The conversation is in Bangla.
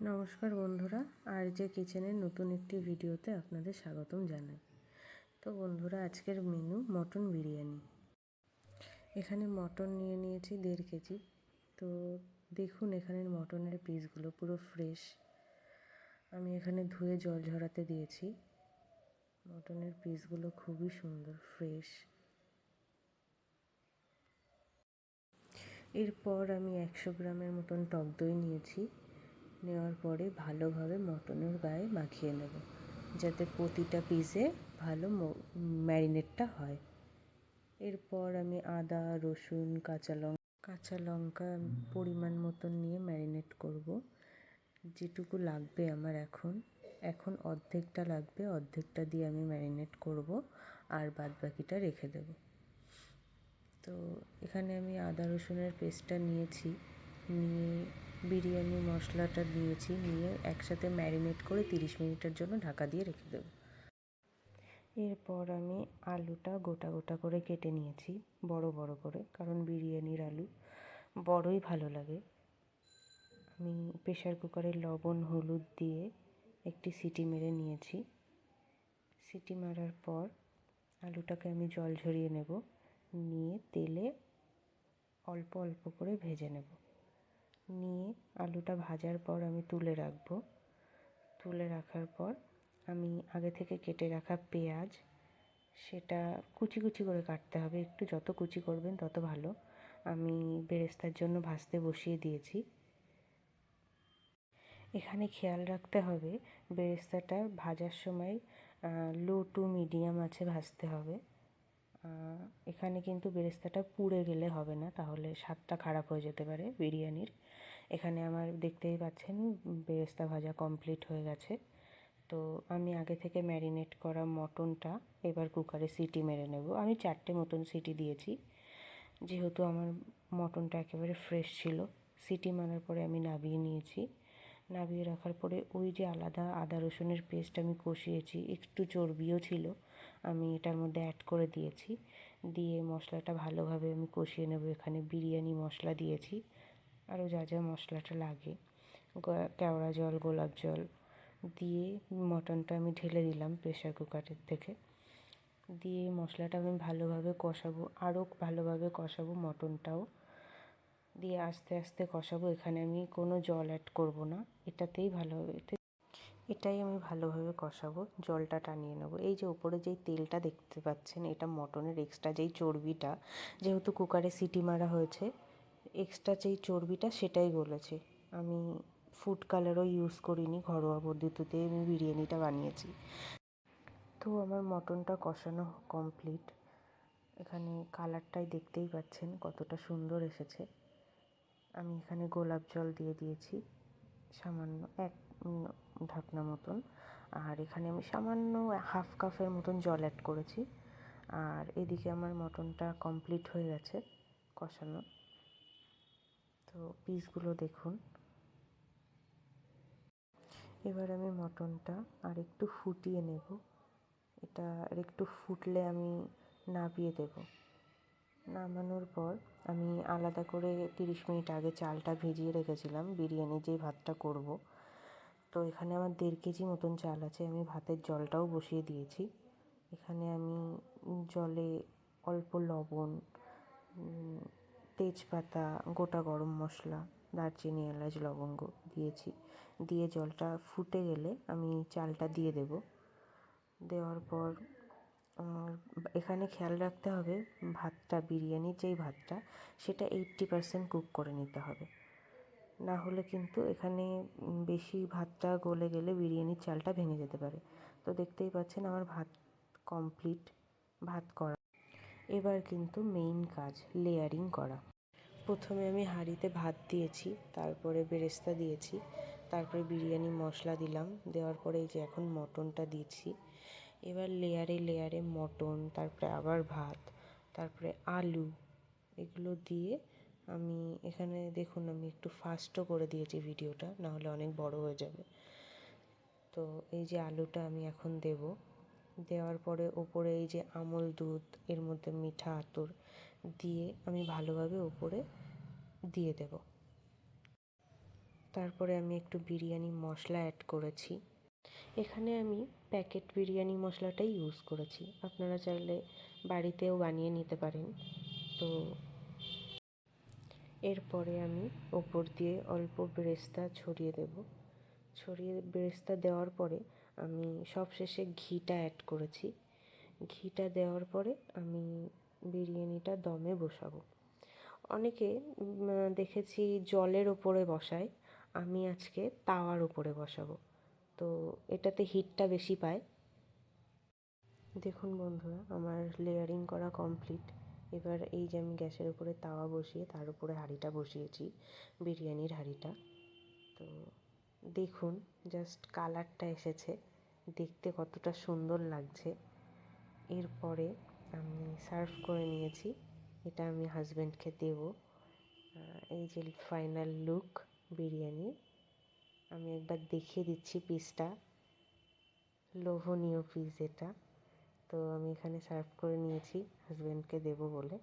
নমস্কার বন্ধুরা আর যে কিচেনের নতুন একটি ভিডিওতে আপনাদের স্বাগতম জানাই। তো বন্ধুরা, আজকের মেনু মটন বিরিয়ানি। এখানে মটন নিয়ে নিয়েছি দেড় কেজি। তো দেখুন এখানের মটনের পিসগুলো পুরো ফ্রেশ। আমি এখানে ধুয়ে জল ঝরাতে দিয়েছি। মটনের পিসগুলো খুবই সুন্দর, ফ্রেশ। এরপর আমি একশো গ্রামের মতন টক দই নিয়েছি। নেওয়ার পরে ভালোভাবে মটনের গায়ে মাখিয়ে নেব, যাতে প্রতিটা পিসে ভালো ম্যারিনেটটা হয়। এরপর আমি আদা, রসুন, কাঁচা লঙ্কা কাঁচা লঙ্কা পরিমাণ মতন নিয়ে ম্যারিনেট করব। যেটুকু লাগবে আমার এখন এখন অর্ধেকটা লাগবে, অর্ধেকটা দিয়ে আমি ম্যারিনেট করব আর বাদ বাকিটা রেখে দেব। তো এখানে আমি আদা, রসুনের পেস্টটা নিয়েছি, নিয়ে বিরিয়ানি, মশলাটা দিয়েছি, নিয়ে একসাথে ম্যারিনেট করে তিরিশ মিনিটের জন্য ঢাকা দিয়ে রেখে দেবো। এরপর আমি আলুটা গোটা গোটা করে কেটে নিয়েছি, বড় বড় করে, কারণ বিরিয়ানির আলু বড়ই ভালো লাগে। আমি প্রেশার কুকারে লবণ, হলুদ দিয়ে একটি সিটি মেরে নিয়েছি। সিটি মারার পর আলুটাকে আমি জল ঝরিয়ে নেব, নিয়ে তেলে অল্প অল্প করে ভেজে নেব। নিয়ে আলুটা ভাজার পর আমি তুলে রাখব। তুলে রাখার পর আমি আগে থেকে কেটে রাখা পেঁয়াজ, সেটা কুচি কুচি করে কাটতে হবে। একটু যত কুচি করবেন তত ভালো। আমি বেরেস্তার জন্য ভাজতে বসিয়ে দিয়েছি। এখানে খেয়াল রাখতে হবে, বেরেস্তাটা ভাজার সময় লো টু মিডিয়াম আছে ভাজতে হবে। এখানে কিন্তু বেরেস্তাটা পুড়ে গেলে হবে না, তাহলে স্বাদটা খারাপ হয়ে যেতে পারে বিরিয়ানির। এখানে আমার দেখতেই পাচ্ছেন বেরেস্তা ভাজা কমপ্লিট হয়ে গেছে। তো আমি আগে থেকে ম্যারিনেট করা মটনটা এবার কুকারে সিটি মেরে নেব। আমি চারটে মতন সিটি দিয়েছি, যেহেতু আমার মটনটা একেবারে ফ্রেশ ছিল। সিটি মারার পরে আমি নাবিয়ে নিয়েছি। নাবিয়ে রাখার পরে ওই যে আলাদা আদা রসুনের পেস্ট আমি কষিয়েছি, একটু চর্বিও ছিল, আমি এটার মধ্যে অ্যাড করে দিয়েছি। দিয়ে মশলাটা ভালোভাবে আমি কষিয়ে নেব, এখানে বিরিয়ানি মশলা দিয়েছি, আরও যা যা মশলাটা লাগে। কেওড়া জল, গোলাপ জল, দিয়ে মটনটা আমি ঢেলে দিলাম প্রেশার কুকারের থেকে। দিয়ে মশলাটা আমি ভালোভাবে কষাবো, আরও ভালোভাবে কষাবো মটনটাও। দিয়ে আস্তে আস্তে কষাবো, এখানে আমি কোনো জল অ্যাড করব না। এটাতেই ভালো ভালোভাবে এটাই আমি ভালোভাবে কষাবো, জলটা টানিয়ে নেব। এই যে ওপরে যেই তেলটা দেখতে পাচ্ছেন, এটা মটনের এক্সট্রা যেই চর্বিটা, যেহেতু কুকারে সিটি মারা হয়েছে এক্সট্রা যেই চর্বিটা সেটাই গলেছে। আমি ফুড কালারও ইউজ করিনি, ঘরোয়া পদ্ধতিতে আমি বিরিয়ানিটা বানিয়েছি। তো আমার মটনটা কষানো কমপ্লিট এখানে কালারটাই দেখতেই পাচ্ছেন কতটা সুন্দর এসেছে। আমি এখানে গোলাপ জল দিয়ে দিয়েছি, সামান্য এক ঢাকনা মতন। আর এখানে আমি সামান্য হাফ কাপের মতন জল অ্যাড করেছি। আর এদিকে আমার মটনটা কমপ্লিট হয়ে গেছে কষানো। তো পিসগুলো দেখুন। এবার আমি মটনটা আর একটু ফুটিয়ে নেব। এটা আর একটু ফুটলে আমি নাবিয়ে দেব। নামানোর পর আমি আলাদা করে তিরিশ মিনিট আগে চালটা ভিজিয়ে রেখেছিলাম, বিরিয়ানি যে ভাতটা করব। তো এখানে আমার দেড় কেজি মতন চাল আছে, আমি ভাতের জলটাও বসিয়ে দিয়েছি। এখানে আমি জলে অল্প লবণ তেজপাতা, গোটা গরম মশলা, দারচিনি, এলাচ, লবঙ্গ দিয়েছি। দিয়ে জলটা ফুটে গেলে আমি চালটা দিয়ে দেব। দেওয়ার পর এখানে খেয়াল রাখতে হবে ভাতটা, বিরিয়ানির যেই ভাতটা, সেটা এইট্টি পারসেন্ট কুক করে নিতে হবে। না হলে কিন্তু এখানে বেশি ভাতটা গলে গেলে বিরিয়ানির চালটা ভেঙে যেতে পারে। তো দেখতেই পাচ্ছেন আমার ভাত কমপ্লিট ভাত করা। এবার কিন্তু মেইন কাজ লেয়ারিং করা। প্রথমে আমি হাঁড়িতে ভাত দিয়েছি, তারপরে বেরেস্তা দিয়েছি, তারপরে বিরিয়ানি মশলা দিলাম, দেওয়ার পরে এই যে এখন মটনটা দিচ্ছি। এবার লেয়ারে লেয়ারে মটন, তারপরে আবার ভাত, তারপরে আলু, এগুলো দিয়ে আমি এখানে দেখুন আমি একটু ফাস্টও করে দিয়েছি ভিডিওটা, নাহলে অনেক বড় হয়ে যাবে। তো এই যে আলুটা আমি এখন দেব। দেওয়ার পরে ওপরে এই যে আমল দুধ, এর মধ্যে মিঠা আতর দিয়ে আমি ভালোভাবে ওপরে দিয়ে দেব। তারপরে আমি একটু বিরিয়ানি মশলা অ্যাড করেছি। এখানে আমি প্যাকেট বিরিয়ানি মশলাটাই ইউজ করেছি। আপনারা চাইলে বাড়িতেও বানিয়ে নিতে পারেন। তো এরপরে আমি ওপর দিয়ে অল্প বেরেস্তা ছড়িয়ে দেব। ছড়িয়ে বেরেস্তা দেওয়ার পরে আমি সবশেষে ঘিটা অ্যাড করেছি। ঘিটা দেওয়ার পরে আমি বিরিয়ানিটা দমে বসাবো। অনেকে দেখেছি জলের ওপরে বসায়। আমি আজকে তাওয়ার উপরে বসাবো। তো এটাতে হিটটা বেশি পায়। দেখুন বন্ধুরা, আমার লেয়ারিং করা কমপ্লিট এবার এই যে আমি গ্যাসের উপরে তাওয়া বসিয়ে, তার উপরে হাঁড়িটা বসিয়েছি, বিরিয়ানির হাঁড়িটা। তো দেখুন জাস্ট কালারটা এসেছে। দেখতে কতটা সুন্দর লাগছে। এরপরে আমি সার্ভ করে নিয়েছি। এটা আমি হাজব্যান্ডকে দেব। এই যে ফাইনাল লুক বিরিয়ানির। আমি একবার দেখিয়ে দিচ্ছি পিসটা লোভনীয় পিস এটা। তো আমি এখানে সার্ভ করে নিয়েছি হাজব্যান্ডকে দেবো বলে।